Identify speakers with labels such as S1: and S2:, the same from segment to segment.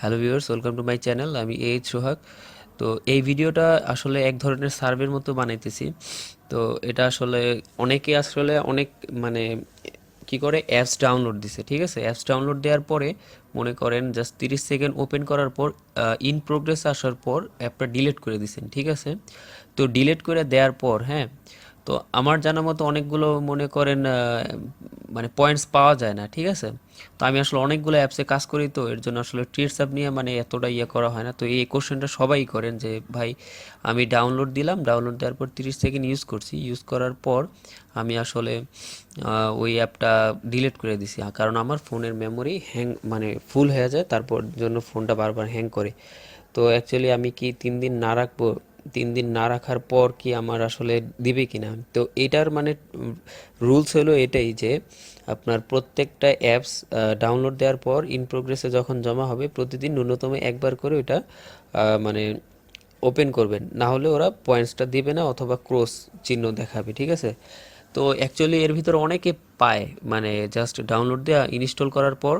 S1: Hello viewers, welcome to my channel, আমি H Sohag. তো এই ভিডিওটা আসলে এক ধরনের সার্ভের মতো বানাইতেছি। তো এটা আসলে অনেকে আসলে অনেক মানে কি করে, অ্যাপস ডাউনলোড দিছে, ঠিক আছে? অ্যাপস ডাউনলোড দেওয়ার পরে মনে করেন জাস্ট তিরিশ সেকেন্ড ওপেন করার পর ইন প্রোগ্রেস আসার পর অ্যাপটা ডিলিট করে দিছেন, ঠিক আছে? তো ডিলিট করে দেওয়ার পর হ্যাঁ তো আমার জানা মতো অনেকগুলো মনে করেন মানে পয়েন্টস পাওয়া যায় না, ঠিক আছে? তো আমি আসলে অনেকগুলো অ্যাপসে কাজ করি তো, এর জন্য আসলে ট্রিটস অ্যাপ নিয়ে মানে এতটা ইয়ে করা হয় না। তো এই কোশ্চেনটা সবাই করেন যে, ভাই, আমি ডাউনলোড দিলাম ডাউনলোড দেওয়ার পর তিরিশ সেকেন্ড ইউজ করছি। ইউজ করার পর আমি আসলে ওই অ্যাপটা ডিলিট করে দিছি। কারণ আমার ফোনের মেমোরি হ্যাং মানে ফুল হয়ে যায়, তারপর জন্য ফোনটা বারবার হ্যাং করে। তো অ্যাকচুয়ালি আমি কি তিন দিন না রাখব তিন দিন না রাখার পর কি আমার আসলে দিবে কিনা? তো এটার মানে রুলস হলো এটাই যে, আপনার প্রত্যেকটা অ্যাপস ডাউনলোড দেওয়ার পর ইন প্রোগ্রেসে যখন জমা হবে, প্রতিদিন ন্যূনতম একবার করে ওটা মানে ওপেন করবেন। না হলে ওরা পয়েন্টসটা দিবে না অথবা ক্রস চিহ্ন দেখাবে, ঠিক আছে? তো অ্যাকচুয়ালি এর ভিতরে অনেকে পায় মানে জাস্ট ডাউনলোড দেওয়া ইনস্টল করার পর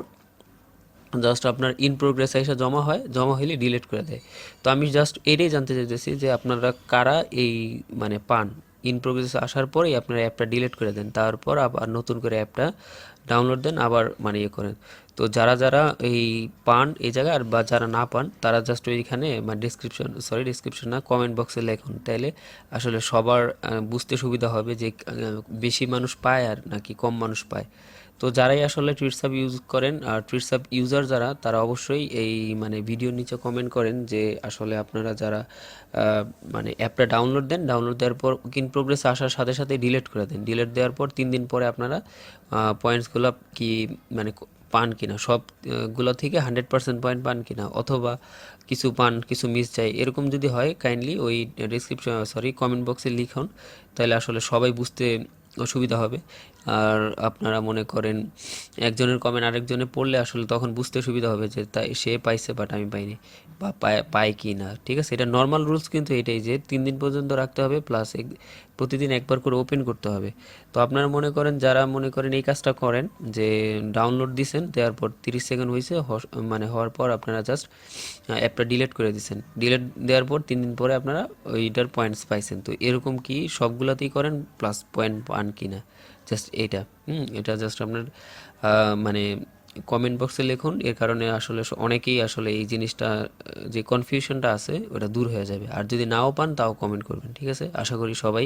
S1: জাস্ট আপনার ইন প্রোগ্রেস এসে জমা হয়, জমা হলে ডিলিট করে দেয়। তো আমি জাস্ট এটাই জানতে চাইতেছি যে আপনারা কারা এই মানে পান? ইন প্রোগ্রেস আসার পরেই আপনারা অ্যাপটা ডিলিট করে দেন, তারপর আবার নতুন করে অ্যাপটা ডাউনলোড দেন, আবার মানে ইয়ে করেন। তো যারা যারা এই পান এই জায়গায়, আর বা যারা না পান, তারা জাস্ট ওইখানে মানে ডিসক্রিপশন সরি ডিসক্রিপশন না কমেন্ট বক্সে লেখুন। তাইলে আসলে সবার বুঝতে সুবিধা হবে যে বেশি মানুষ পায় আর নাকি কম মানুষ পায়। তো যারাই আসলে টুইটসাপ ইউজ করেন, আর টুইটসাপ ইউজার যারা, তারা অবশ্যই এই মানে ভিডিওর নিচে কমেন্ট করেন যে আসলে আপনারা যারা মানে অ্যাপটা ডাউনলোড দেন ডাউনলোড দেওয়ার পর ইন প্রোগ্রেস আসার সাথে সাথে ডিলেট করে দেন। ডিলেট দেওয়ার পর তিন দিন পরে আপনারা পয়েন্টসগুলো কি মানে পান কিনা সবগুলো থেকে হান্ড্রেড পার্সেন্ট পয়েন্ট পান কিনা, অথবা কিছু পান, কিছু মিস যায়, এরকম যদি হয় কাইন্ডলি ওই ডিসক্রিপশন সরি কমেন্ট বক্সে লিখুন, তাহলে আসলে সবাই বুঝতে অসুবিধা হবে। আর আপনারা মনে করেন একজনের কমেন্ট আরেকজনে পড়লে আসলে তখন বুঝতে সুবিধা হবে যে তাই সে পাইছে বাট আমি পাইনি বা পায় কি না। ঠিক আছে? এটা নর্মাল রুলস কিন্তু এটাই যে তিন দিন পর্যন্ত রাখতে হবে প্লাস প্রতিদিন একবার করে ওপেন করতে হবে। তো আপনারা মনে করেন, যারা মনে করেন এই কাজটা করেন যে ডাউনলোড দিছেন, দেওয়ার পর তিরিশ সেকেন্ড হয়েছে মানে হওয়ার পর আপনারা জাস্ট অ্যাপটা ডিলেট করে দিছেন। ডিলেট দেওয়ার পর তিন দিন পরে আপনারা ওইটার পয়েন্টস পাইছেন। তো এরকম কি সবগুলাতেই করেন প্লাস পয়েন্ট পান কি না? জাস্ট হুম, এটা জাস্ট আপনার মানে কমেন্ট বক্সে লিখুন। এর কারণে আসলে অনেকেই আসলে এই জিনিসটা, যে কনফিউশনটা আছে, ওটা দূর হয়ে যাবে। আর যদি নাও পান, তাও কমেন্ট করবেন, ঠিক আছে? আশা করি সবাই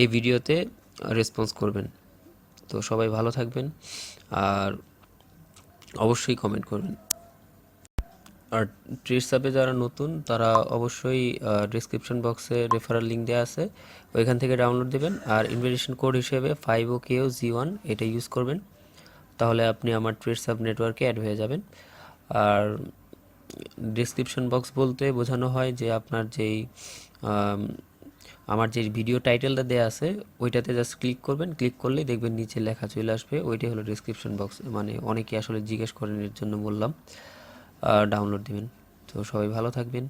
S1: এই ভিডিওতে রেসপন্স করবেন। তো সবাই ভালো থাকবেন, আর অবশ্যই কমেন্ট করবেন। আর ট্রিটস অ্যাপে যারা নতুন, তারা অবশ্যই ডিসক্রিপশন বক্সে রেফারেল লিঙ্ক দেওয়া আছে। ওইখান থেকে ডাউনলোড দেবেন। আর ইনভিটেশন কোড হিসেবে five O K G one এটা ইউজ করবেন। তাহলে আপনি আমার ট্রিটস অ্যাপ নেটওয়ার্কে অ্যাড হয়ে যাবেন। আর ডিসক্রিপশন বক্স বলতে বোঝানো হয় যে আপনার যেই আমার যে ভিডিও টাইটেলটা দেওয়া আছে, ওইটাতে জাস্ট ক্লিক করবেন। ক্লিক করলেই দেখবেন নিচে লেখা চলে আসবে। ওইটাই হলো ডিসক্রিপশন বক্স মানে অনেকে আসলে জিজ্ঞেস করেন এর জন্য বললাম। ডাউনলোড দিবেন। তো সবাই ভালো থাকবেন।